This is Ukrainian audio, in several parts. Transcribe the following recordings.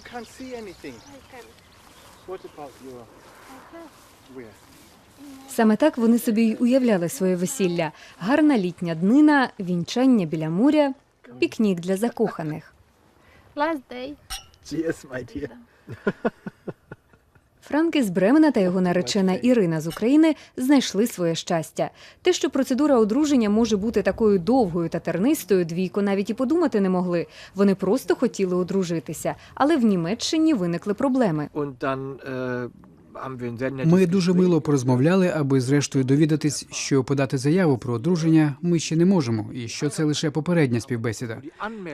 you can't see anything. What about your where? Саме так вони собі й уявляли своє весілля: гарна літня днина, вінчання біля моря, пікнік для закоханих. Last day. Cheers, my dear. Франки з Бремена та його наречена Ірина з України знайшли своє щастя. Те, що процедура одруження може бути такою довгою та тернистою, двійко навіть і подумати не могли. Вони просто хотіли одружитися, але в Німеччині виникли проблеми. Ми дуже мило порозмовляли, аби зрештою довідатись, що подати заяву про одруження ми ще не можемо, і що це лише попередня співбесіда.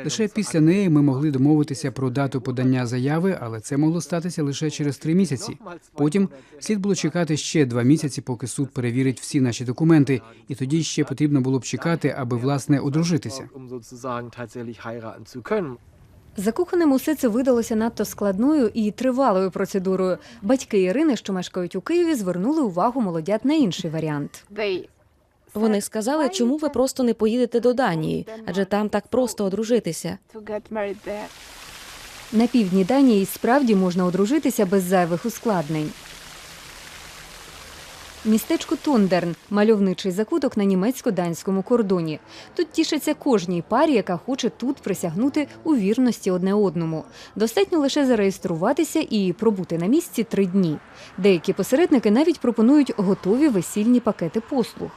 Лише після неї ми могли домовитися про дату подання заяви, але це могло статися лише через три місяці. Потім слід було чекати ще два місяці, поки суд перевірить всі наші документи, і тоді ще потрібно було б чекати, аби власне одружитися. Können. Закоханим усе це видалося надто складною і тривалою процедурою. Батьки Ірини, що мешкають у Києві, звернули увагу молодят на інший варіант. Вони сказали, чому ви просто не поїдете до Данії, адже там так просто одружитися. На півдні Данії справді можна одружитися без зайвих ускладнень. Містечко Тондерн мальовничий закуток на німецько-данському кордоні. Тут тішиться кожній парі, яка хоче тут присягнути у вірності одне одному. Достатньо лише зареєструватися і пробути на місці три дні. Деякі посередники навіть пропонують готові весільні пакети послуг.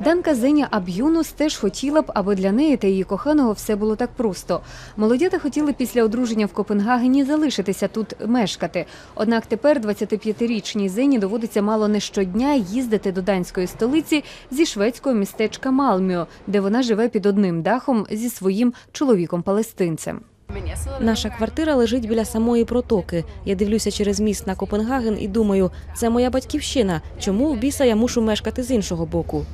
Данка Зеня Аб'юнус теж хотіла б, аби для неї та її коханого все було так просто. Молодята хотіли після одруження в Копенгагені залишитися тут мешкати. Однак тепер 25-річній Зені доводиться мало не щодня їздити до данської столиці зі шведського містечка Малміо, де вона живе під одним дахом зі своїм чоловіком-палестинцем. Наша квартира лежить біля самої протоки. Я дивлюся через міст на Копенгаген і думаю, це моя батьківщина. Чому в біса я мушу мешкати з іншого боку?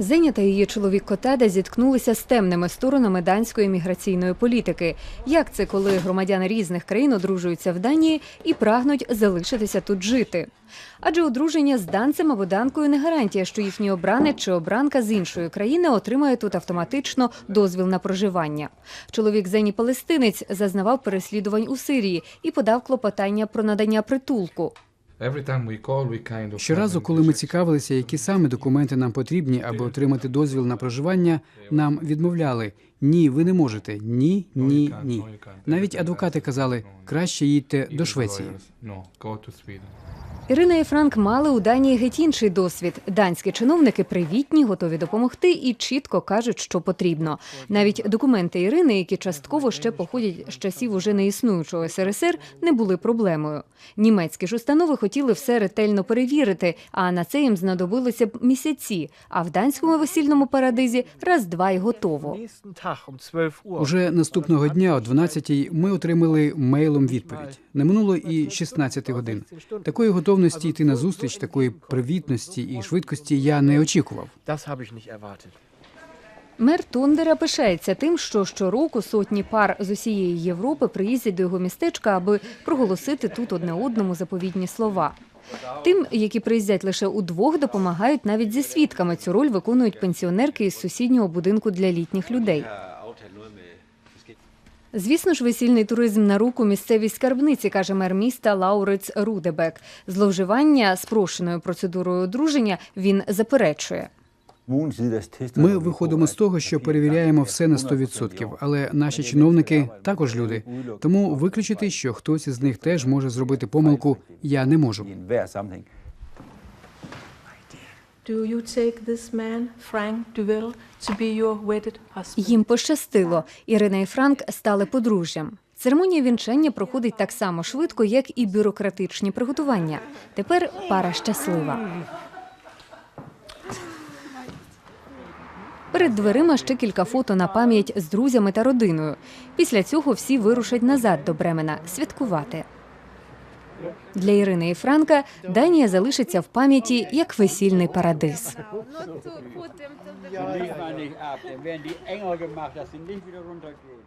Зеня та її чоловік Котеда зіткнулися з темними сторонами данської міграційної політики. Як це, коли громадяни різних країн одружуються в Данії і прагнуть залишитися тут жити? Адже одруження з данцем або данкою не гарантія, що їхній обранець чи обранка з іншої країни отримає тут автоматично дозвіл на проживання. Чоловік Зені Палестинець зазнавав переслідувань у Сирії і подав клопотання про надання притулку. Щоразу, коли ми цікавилися, які саме документи нам потрібні, аби отримати дозвіл на проживання, нам відмовляли ні, ви не можете. Ні, ні, ні. Навіть адвокати казали, краще їдьте до Швеції. Ірина і Франк мали у Данії геть інший досвід. Данські чиновники привітні, готові допомогти і чітко кажуть, що потрібно. Навіть документи Ірини, які частково ще походять з часів уже неіснуючого СРСР, не були проблемою. Німецькі ж установи хотіли все ретельно перевірити, а на це їм знадобилося б місяці. А в данському весільному парадизі раз-два й готово. Nächsten Tag 12 Uhr. Уже наступного дня о 12-й ми отримали мейлом відповідь. Не минуло і 16 годин. Такої готовності йти на зустріч, такої привітності і швидкості я не очікував. Мер Тондера пишається тим, що щороку сотні пар з усієї Європи приїздять до його містечка, аби проголосити тут одне одному заповідні слова. Тим, які приїздять лише удвох, допомагають навіть зі свідками. Цю роль виконують пенсіонерки із сусіднього будинку для літніх людей. Звісно ж, весільний туризм на руку місцевій скарбниці, каже мер міста Лауриц Рудебек. Зловживання спрощеною процедурою одруження він заперечує. Ми виходимо з того, що перевіряємо все на 100%, але наші чиновники також люди. Тому виключити, що хтось із них теж може зробити помилку, я не можу. Do you take this man, Frank Duvel, to be your wedded husband? Їм пощастило. Ірина і Франк стали подружжям. Церемонія вінчання проходить так само швидко, як і бюрократичні приготування. Тепер пара щаслива. Перед дверима ще кілька фото на пам'ять з друзями та родиною. Після цього всі вирушать назад до Бремена святкувати. Для Ірини і Франка Данія залишиться в пам'яті як весільний парадиз. Not to put them to the Die liegen wir nicht ab. Dann werden die enger gemacht, dass sie nicht wieder runtergehen.